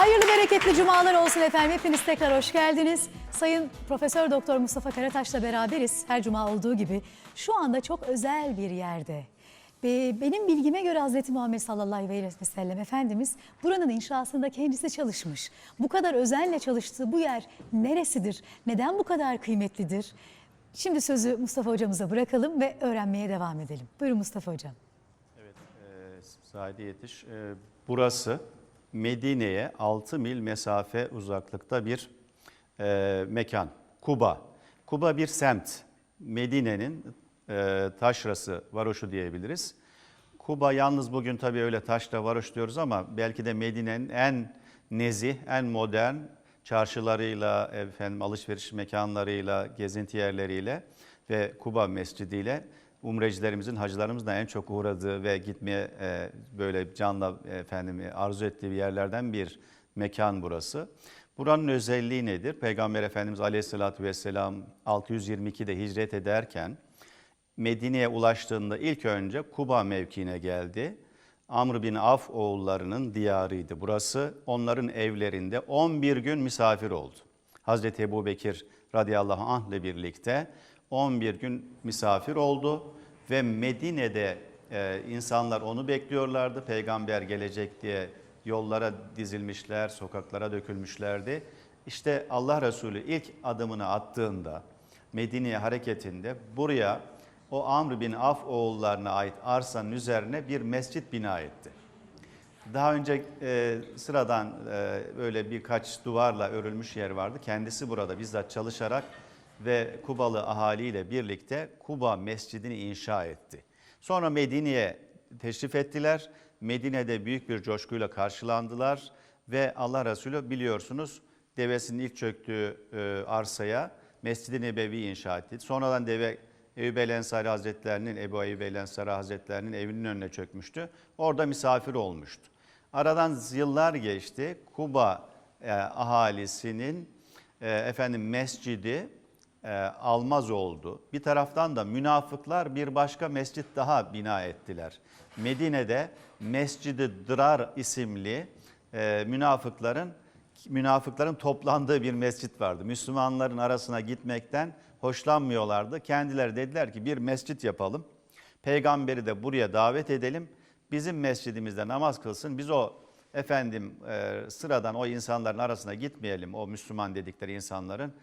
Hayırlı bereketli cumalar olsun efendim. Hepiniz tekrar hoş geldiniz. Sayın Profesör Doktor Mustafa Karataş'la beraberiz. Her cuma olduğu gibi. Şu anda çok özel bir yerde. Benim bilgime göre Hazreti Muhammed sallallahu aleyhi ve sellem Efendimiz buranın inşasında kendisi çalışmış. Bu kadar özenle çalıştığı bu yer neresidir? Neden bu kadar kıymetlidir? Şimdi sözü Mustafa hocamıza bırakalım ve öğrenmeye devam edelim. Buyurun Mustafa hocam. Evet, e, Zahide Yetiş. E, burası Medine'ye 6 mil mesafe uzaklıkta bir e, mekan. Kuba. Kuba bir semt. Medine'nin e, taşrası, varoşu diyebiliriz. Kuba yalnız bugün tabii öyle taşra varoş diyoruz ama belki de Medine'nin en nezih, en modern çarşılarıyla, efendim alışveriş mekanlarıyla, gezinti yerleriyle ve Kuba Mescidiyle umrecilerimizin, hacılarımızın en çok uğradığı ve gitmeye e, böyle canla efendim arzu ettiği bir yerlerden bir mekan burası. Buranın özelliği nedir? Peygamber Efendimiz Aleyhisselatü Vesselam 622'de hicret ederken Medine'ye ulaştığında ilk önce Kuba mevkiine geldi. Amr bin Af oğullarının diyarıydı burası. Onların evlerinde 11 gün misafir oldu. Hazreti Ebu Bekir radıyallahu anh ile birlikte 11 gün misafir oldu ve Medine'de e, insanlar onu bekliyorlardı. Peygamber gelecek diye yollara dizilmişler, sokaklara dökülmüşlerdi. İşte Allah Resulü ilk adımını attığında Medine'ye hareketinde buraya o Amr bin Af oğullarına ait arsanın üzerine bir mescit bina etti. Daha önce e, sıradan e, böyle birkaç duvarla örülmüş yer vardı. Kendisi burada bizzat çalışarak ve Kubalı ahaliyle birlikte Kuba Mescidini inşa etti. Sonra Medine'ye teşrif ettiler. Medine'de büyük bir coşkuyla karşılandılar ve Allah Resulü biliyorsunuz devesinin ilk çöktüğü e, arsaya Mescid-i Nebevi inşa etti. Sonradan deve Eyyub el Ensari Hazretlerinin, Ebu Eyyub el Ensari Hazretlerinin evinin önüne çökmüştü. Orada misafir olmuştu. Aradan yıllar geçti. Kuba e, ahalisinin e, efendim mescidi e, almaz oldu. Bir taraftan da münafıklar bir başka mescit daha bina ettiler. Medine'de Mescid-i Dırar isimli e, münafıkların münafıkların toplandığı bir mescit vardı. Müslümanların arasına gitmekten hoşlanmıyorlardı. Kendileri dediler ki bir mescit yapalım. Peygamberi de buraya davet edelim. Bizim mescidimizde namaz kılsın. Biz o efendim e, sıradan o insanların arasına gitmeyelim. O Müslüman dedikleri insanların.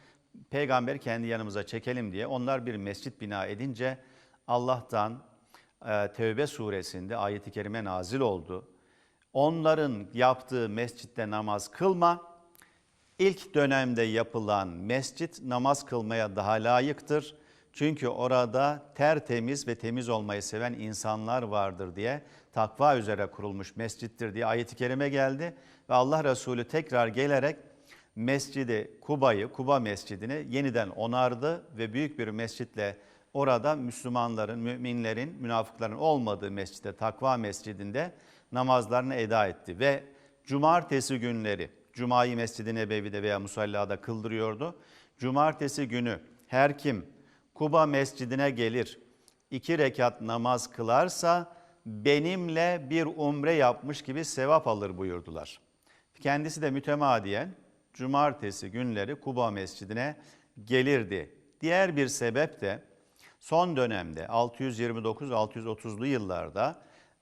Peygamberi kendi yanımıza çekelim diye onlar bir mescit bina edince Allah'tan e, Tevbe suresinde ayeti kerime nazil oldu. Onların yaptığı mescitte namaz kılma. İlk dönemde yapılan mescit namaz kılmaya daha layıktır. Çünkü orada tertemiz ve temiz olmayı seven insanlar vardır diye takva üzere kurulmuş mescittir diye ayet-i kerime geldi. Ve Allah Resulü tekrar gelerek Mescidi Kuba'yı, Kuba Mescidini yeniden onardı ve büyük bir mescitle orada Müslümanların, müminlerin, münafıkların olmadığı mescitte, takva mescidinde namazlarını eda etti. Ve cumartesi günleri, Cuma'yı Mescid-i Nebevi'de veya Musalla'da kıldırıyordu. Cumartesi günü her kim Kuba Mescidine gelir, iki rekat namaz kılarsa benimle bir umre yapmış gibi sevap alır buyurdular. Kendisi de mütemadiyen cumartesi günleri Kuba Mescidine gelirdi. Diğer bir sebep de son dönemde 629-630'lu yıllarda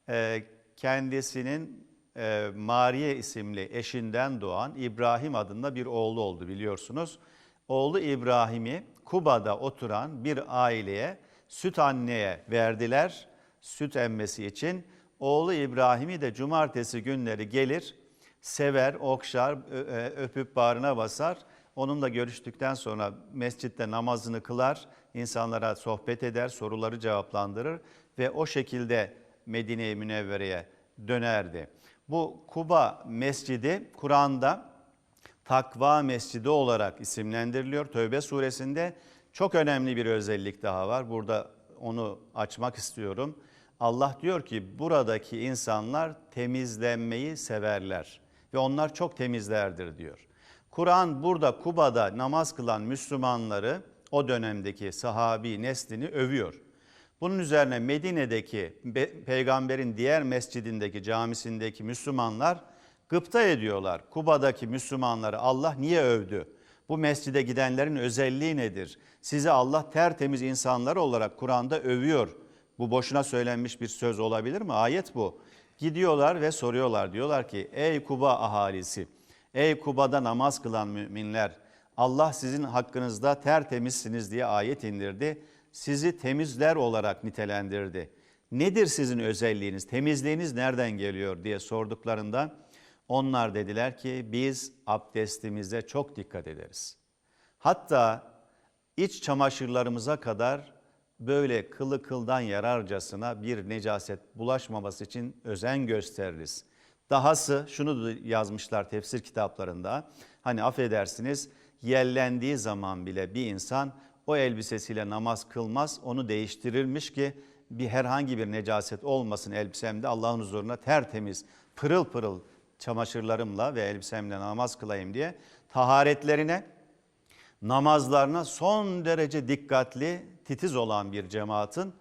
e, kendisinin e, Mariye isimli eşinden doğan İbrahim adında bir oğlu oldu biliyorsunuz. Oğlu İbrahim'i Kuba'da oturan bir aileye süt anneye verdiler süt emmesi için. Oğlu İbrahim'i de cumartesi günleri gelir, sever, okşar, öpüp bağrına basar. Onunla görüştükten sonra mescitte namazını kılar, insanlara sohbet eder, soruları cevaplandırır ve o şekilde Medine-i Münevvere'ye dönerdi. Bu Kuba Mescidi Kur'an'da Takva Mescidi olarak isimlendiriliyor. Tövbe suresinde çok önemli bir özellik daha var. Burada onu açmak istiyorum. Allah diyor ki buradaki insanlar temizlenmeyi severler ve onlar çok temizlerdir diyor. Kur'an burada Kuba'da namaz kılan Müslümanları o dönemdeki sahabi neslini övüyor. Bunun üzerine Medine'deki peygamberin diğer mescidindeki camisindeki Müslümanlar Gıpta ediyorlar. Kuba'daki Müslümanları Allah niye övdü? Bu mescide gidenlerin özelliği nedir? Sizi Allah tertemiz insanlar olarak Kur'an'da övüyor. Bu boşuna söylenmiş bir söz olabilir mi? Ayet bu. Gidiyorlar ve soruyorlar. Diyorlar ki ey Kuba ahalisi, ey Kuba'da namaz kılan müminler, Allah sizin hakkınızda tertemizsiniz diye ayet indirdi. Sizi temizler olarak nitelendirdi. Nedir sizin özelliğiniz? Temizliğiniz nereden geliyor diye sorduklarında onlar dediler ki biz abdestimize çok dikkat ederiz. Hatta iç çamaşırlarımıza kadar böyle kılı kıldan yararcasına bir necaset bulaşmaması için özen gösteririz. Dahası şunu da yazmışlar tefsir kitaplarında. Hani affedersiniz yellendiği zaman bile bir insan o elbisesiyle namaz kılmaz, onu değiştirirmiş ki bir herhangi bir necaset olmasın elbisemde Allah'ın huzuruna tertemiz, pırıl pırıl çamaşırlarımla ve elbisemle namaz kılayım diye taharetlerine, namazlarına son derece dikkatli, titiz olan bir cemaatin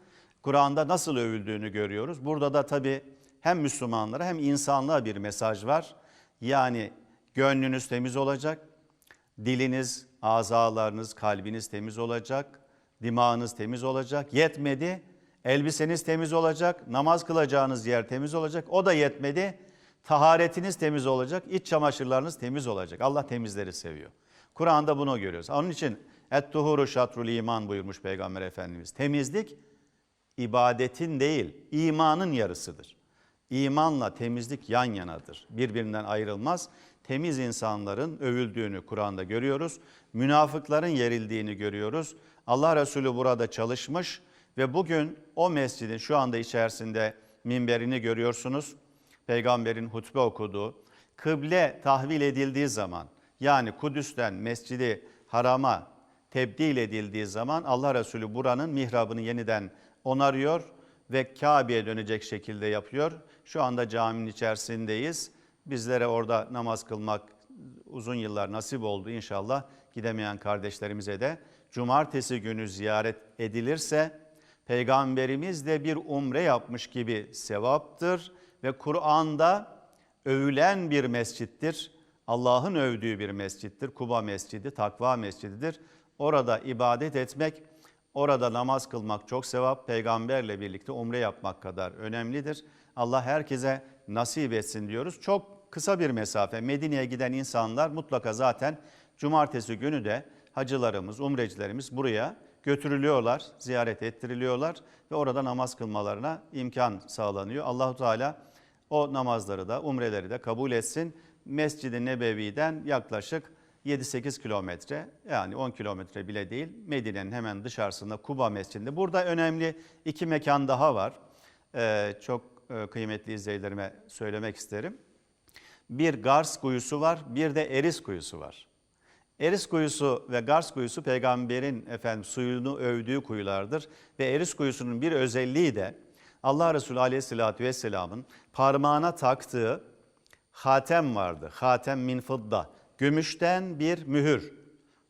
Kur'an'da nasıl övüldüğünü görüyoruz. Burada da tabii hem Müslümanlara hem insanlığa bir mesaj var. Yani gönlünüz temiz olacak, diliniz, azalarınız, kalbiniz temiz olacak, dimağınız temiz olacak. Yetmedi, elbiseniz temiz olacak, namaz kılacağınız yer temiz olacak. O da yetmedi, taharetiniz temiz olacak, iç çamaşırlarınız temiz olacak. Allah temizleri seviyor. Kur'an'da bunu görüyoruz. Onun için et-tuhuru şatrul iman buyurmuş Peygamber Efendimiz. Temizlik ibadetin değil, imanın yarısıdır. İmanla temizlik yan yanadır. Birbirinden ayrılmaz. Temiz insanların övüldüğünü Kur'an'da görüyoruz. Münafıkların yerildiğini görüyoruz. Allah Resulü burada çalışmış ve bugün o mescidin şu anda içerisinde minberini görüyorsunuz. Peygamberin hutbe okuduğu, kıble tahvil edildiği zaman yani Kudüs'ten Mescidi Haram'a tebdil edildiği zaman Allah Resulü buranın mihrabını yeniden onarıyor ve Kabe'ye dönecek şekilde yapıyor. Şu anda caminin içerisindeyiz. Bizlere orada namaz kılmak uzun yıllar nasip oldu inşallah. Gidemeyen kardeşlerimize de cumartesi günü ziyaret edilirse peygamberimiz de bir umre yapmış gibi sevaptır ve Kur'an'da övülen bir mescittir. Allah'ın övdüğü bir mescittir. Kuba Mescidi, takva mescididir. Orada ibadet etmek, orada namaz kılmak çok sevap. Peygamberle birlikte umre yapmak kadar önemlidir. Allah herkese nasip etsin diyoruz. Çok kısa bir mesafe. Medine'ye giden insanlar mutlaka zaten cumartesi günü de hacılarımız, umrecilerimiz buraya götürülüyorlar, ziyaret ettiriliyorlar ve orada namaz kılmalarına imkan sağlanıyor. Allahu Teala o namazları da, umreleri de kabul etsin. Mescid-i Nebevi'den yaklaşık 7-8 kilometre yani 10 kilometre bile değil Medine'nin hemen dışarısında Kuba Mescidinde. Burada önemli iki mekan daha var. Ee, çok e, kıymetli izleyicilerime söylemek isterim. Bir Gars kuyusu var, bir de Eris kuyusu var. Eris kuyusu ve Gars kuyusu peygamberin efendim suyunu övdüğü kuyulardır ve Eris kuyusunun bir özelliği de Allah Resulü Aleyhisselatü Vesselam'ın parmağına taktığı hatem vardı. Hatem min fıdda. Gümüşten bir mühür,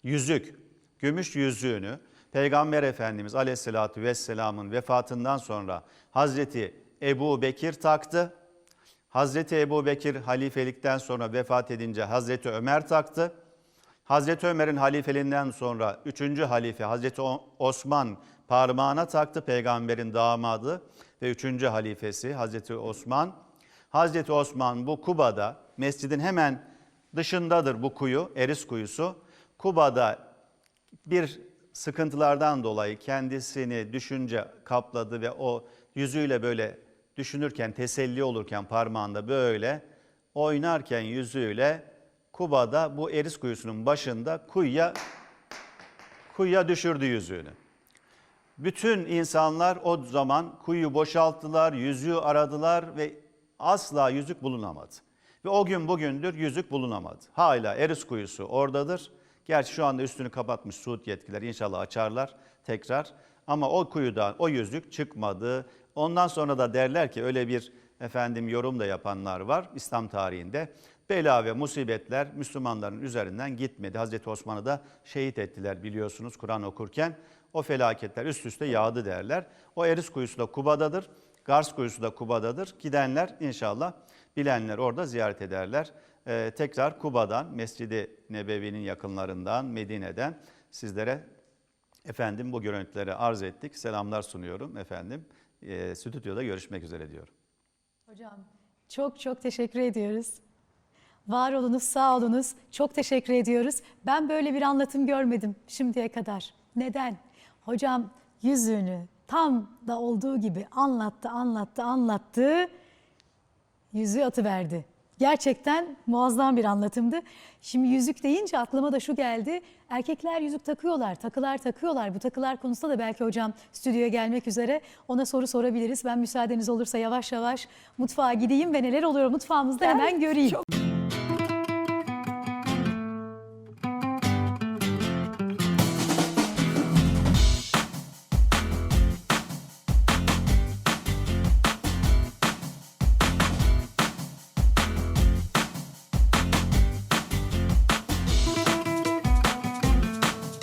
yüzük. Gümüş yüzüğünü Peygamber Efendimiz Aleyhisselatü Vesselam'ın vefatından sonra Hazreti Ebu Bekir taktı. Hazreti Ebu Bekir halifelikten sonra vefat edince Hazreti Ömer taktı. Hazreti Ömer'in halifeliğinden sonra 3. halife Hazreti Osman parmağına taktı peygamberin damadı ve 3. halifesi Hazreti Osman. Hazreti Osman bu Kuba'da mescidin hemen dışındadır bu kuyu, Eris kuyusu. Kuba'da bir sıkıntılardan dolayı kendisini düşünce kapladı ve o yüzüyle böyle düşünürken, teselli olurken parmağında böyle oynarken yüzüyle Kuba'da bu Eris kuyusunun başında kuyuya kuyuya düşürdü yüzüğünü. Bütün insanlar o zaman kuyuyu boşalttılar, yüzüğü aradılar ve asla yüzük bulunamadı. Ve o gün bugündür yüzük bulunamadı. Hala Eris kuyusu oradadır. Gerçi şu anda üstünü kapatmış Suud yetkililer inşallah açarlar tekrar. Ama o kuyudan o yüzük çıkmadı. Ondan sonra da derler ki öyle bir efendim yorum da yapanlar var İslam tarihinde. Bela ve musibetler Müslümanların üzerinden gitmedi. Hazreti Osman'ı da şehit ettiler biliyorsunuz Kur'an okurken. O felaketler üst üste yağdı derler. O Eris kuyusu da Kuba'dadır. Gars kuyusu da Kuba'dadır. Gidenler inşallah bilenler orada ziyaret ederler. Ee, tekrar Kuba'dan, Mescid-i Nebevi'nin yakınlarından, Medine'den sizlere efendim bu görüntüleri arz ettik. Selamlar sunuyorum efendim. Ee, stüdyoda görüşmek üzere diyorum. Hocam çok çok teşekkür ediyoruz. Var olunuz, sağ olunuz. Çok teşekkür ediyoruz. Ben böyle bir anlatım görmedim şimdiye kadar. Neden? Hocam yüzüğünü tam da olduğu gibi anlattı, anlattı, anlattı. Yüzüğü atıverdi. Gerçekten muazzam bir anlatımdı. Şimdi yüzük deyince aklıma da şu geldi. Erkekler yüzük takıyorlar, takılar takıyorlar. Bu takılar konusunda da belki hocam stüdyoya gelmek üzere ona soru sorabiliriz. Ben müsaadeniz olursa yavaş yavaş mutfağa gideyim ve neler oluyor mutfağımızda hemen göreyim.